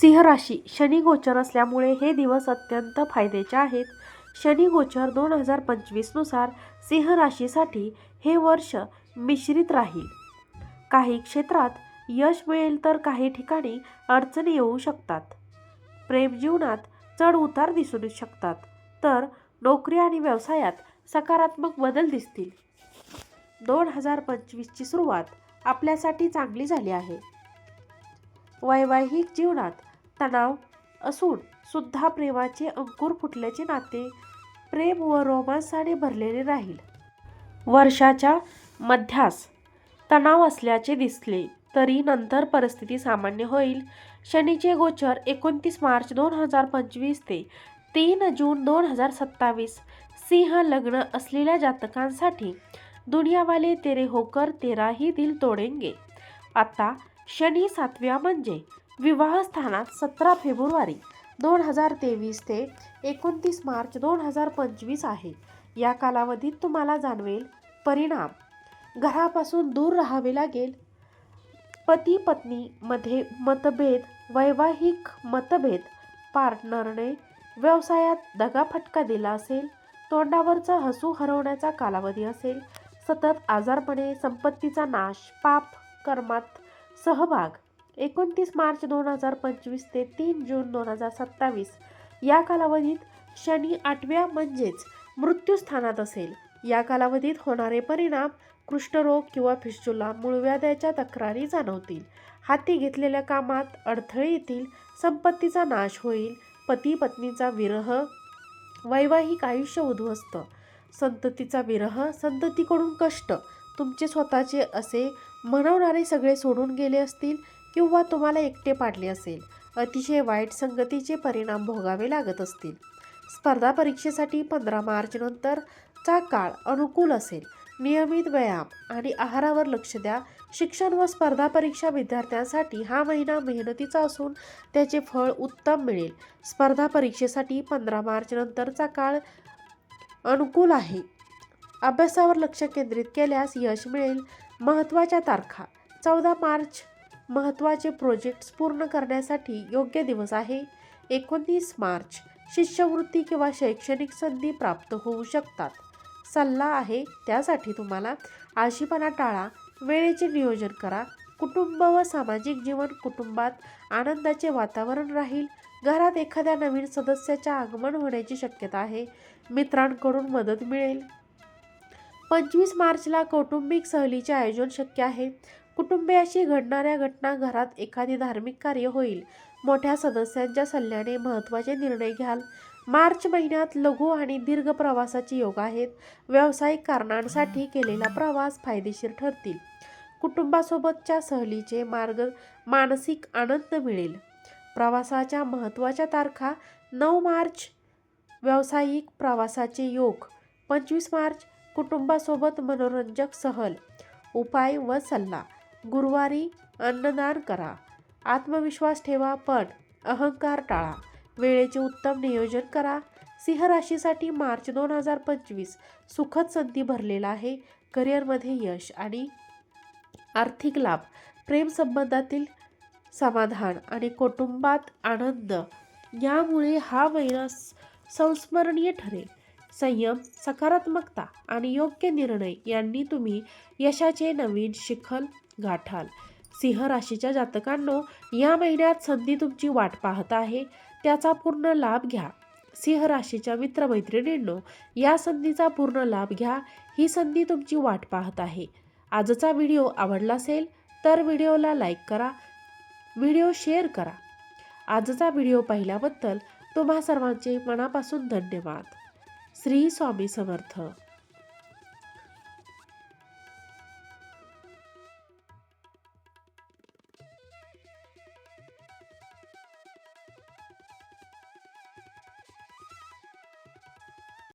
सिंह राशी शनी गोचर असल्यामुळे हे दिवस अत्यंत फायद्याचे आहेत. शनी गोचर दोन हजार पंचवीसनुसार सिंह राशीसाठी हे वर्ष मिश्रित राहील. काही क्षेत्रात यश मिळेल तर काही ठिकाणी अडचणी येऊ शकतात. प्रेम जीवनात चढ उतार दिसून शकतात. तर नोकरी आणि व्यवसायात सकारात्मक बदल दिसतील. दोन हजार पंचवीसची सुरुवात आपल्यासाठी चांगली झाली आहे. वैवाहिक जीवनात तणाव असून सुद्धा प्रेमाचे अंकुर फुटल्याचे नाते प्रेम व रोमांसाने भरलेले राहील. वर्षाच्या मध्यास तणाव असल्याचे दिसले तरी नंतर परिस्थिती सामान्य होईल. शनीचे गोचर एकोणतीस मार्च दोन हजार पंचवीस ते तीन जून दोन हजार सत्तावीस. सिंह लग्न असलेल्या जातकांसाठी दुनियावाले तेरे होकर तेराही दिल तोडेंगे. आता शनी सातव्या म्हणजे विवाहस्थानात सतरा फेब्रुवारी दोन हजार तेवीस ते एकोणतीस मार्च दोन हजार पंचवीस आहे. या कालावधीत तुम्हाला जाणवेल परिणाम. घरापासून दूर राहावे लागेल. पती पत्नीमध्ये मतभेद वैवाहिक मतभेद पार्टनरने व्यवसायात दगाफटका दिला असेल तोंडावरचा हसू हरवण्याचा कालावधी असेल सतत आजारपणे संपत्तीचा नाश पाप कर्मात सहभाग एकोणतीस मार्च दोन हजार पंचवीस ते तीन जून दोन हजार सत्तावीस. या कालावधीत शनी आठव्या म्हणजेच मृत्यूस्थानात असेल. या कालावधीत होणारे परिणाम कुष्ठरोग किंवा फिस्चुला मूळव्याध्याच्या तक्रारी जाणवतील. हाती घेतलेल्या कामात अडथळे येतील संपत्तीचा नाश होईल पती पत्नीचा विरह वैवाहिक आयुष्य उद्ध्वस्त. संततीचा विरह संततीकडून कष्ट तुमचे स्वतःचे असे म्हणवणारे सगळे सोडून गेले असतील किंवा तुम्हाला एकटे पाडले असेल अतिशय वाईट संगतीचे परिणाम भोगावे लागत असतील. स्पर्धा परीक्षेसाठी पंधरा मार्चनंतरचा काळ अनुकूल असेल. नियमित व्यायाम आणि आहारावर लक्ष द्या. शिक्षण व स्पर्धा परीक्षा विद्यार्थ्यांसाठी हा महिना मेहनतीचा असून त्याचे फळ उत्तम मिळेल. स्पर्धा परीक्षेसाठी पंधरा मार्चनंतरचा काळ अनुकूल आहे. अभ्यासावर लक्ष केंद्रित केल्यास यश मिळेल. महत्त्वाच्या तारखा चौदा मार्च महत्त्वाचे प्रोजेक्ट्स पूर्ण करण्यासाठी योग्य दिवस आहे. एकोणतीस मार्च शिष्यवृत्ती किंवा शैक्षणिक संधी प्राप्त होऊ शकतात. सल्ला आहे त्यासाठी तुम्हाला आळशीपणा टाळा वेळेचे नियोजन करा कुटुंब व सामाजिक जीवन कुटुंबात आनंदाचे वातावरण राहील घरात एखाद्या नवीन सदस्याचे आगमन होण्याची शक्यता आहे मित्रांकडून मदत मिळेल. पंचवीस मार्चला कौटुंबिक सहलीचे आयोजन शक्य आहे कुटुंबियाशी घडणाऱ्या घटना घरात एखादी धार्मिक कार्य होईल. मोठ्या सदस्यांच्या सल्ल्याने महत्त्वाचे निर्णय घ्याल. मार्च महिन्यात लघु आणि दीर्घ प्रवासाचे योग आहेत. व्यावसायिक कारणांसाठी केलेला प्रवास फायदेशीर ठरतील. कुटुंबासोबतच्या सहलीचे मार्ग मानसिक आनंद मिळेल. प्रवासाच्या महत्त्वाच्या तारखा नऊ मार्च व्यावसायिक प्रवासाचे योग पंचवीस मार्च कुटुंबासोबत मनोरंजक सहल उपाय व सल्ला. गुरुवारी अन्नदान करा. आत्मविश्वास ठेवा पण अहंकार टाळा. वेळेचे उत्तम नियोजन करा. सिंह राशीसाठी मार्च दोन हजार पंचवीस सुखद संधी भरलेला आहे. करिअरमध्ये यश आणि आर्थिक लाभ प्रेमसंबंधातील समाधान आणि कुटुंबात आनंद यामुळे हा महिना संस्मरणीय ठरेल. संयम सकारात्मकता आणि योग्य निर्णय यांनी तुम्ही यशाचे नवीन शिखल गाठाल. सिंह राशीच्या जातकांनो या महिन्यात संधी तुमची वाट पाहत आहे. त्याचा पूर्ण लाभ घ्या. सिंह राशीच्या मित्रमैत्रिणींनो या संधीचा पूर्ण लाभ घ्या. ही संधी तुमची वाट पाहत आहे. आजचा व्हिडिओ आवडला असेल तर व्हिडिओला लाईक करा. व्हिडिओ शेअर करा. आजचा व्हिडिओ पाहिल्याबद्दल तुम्हा सर्वांचे मनापासून धन्यवाद. श्री स्वामी समर्थ.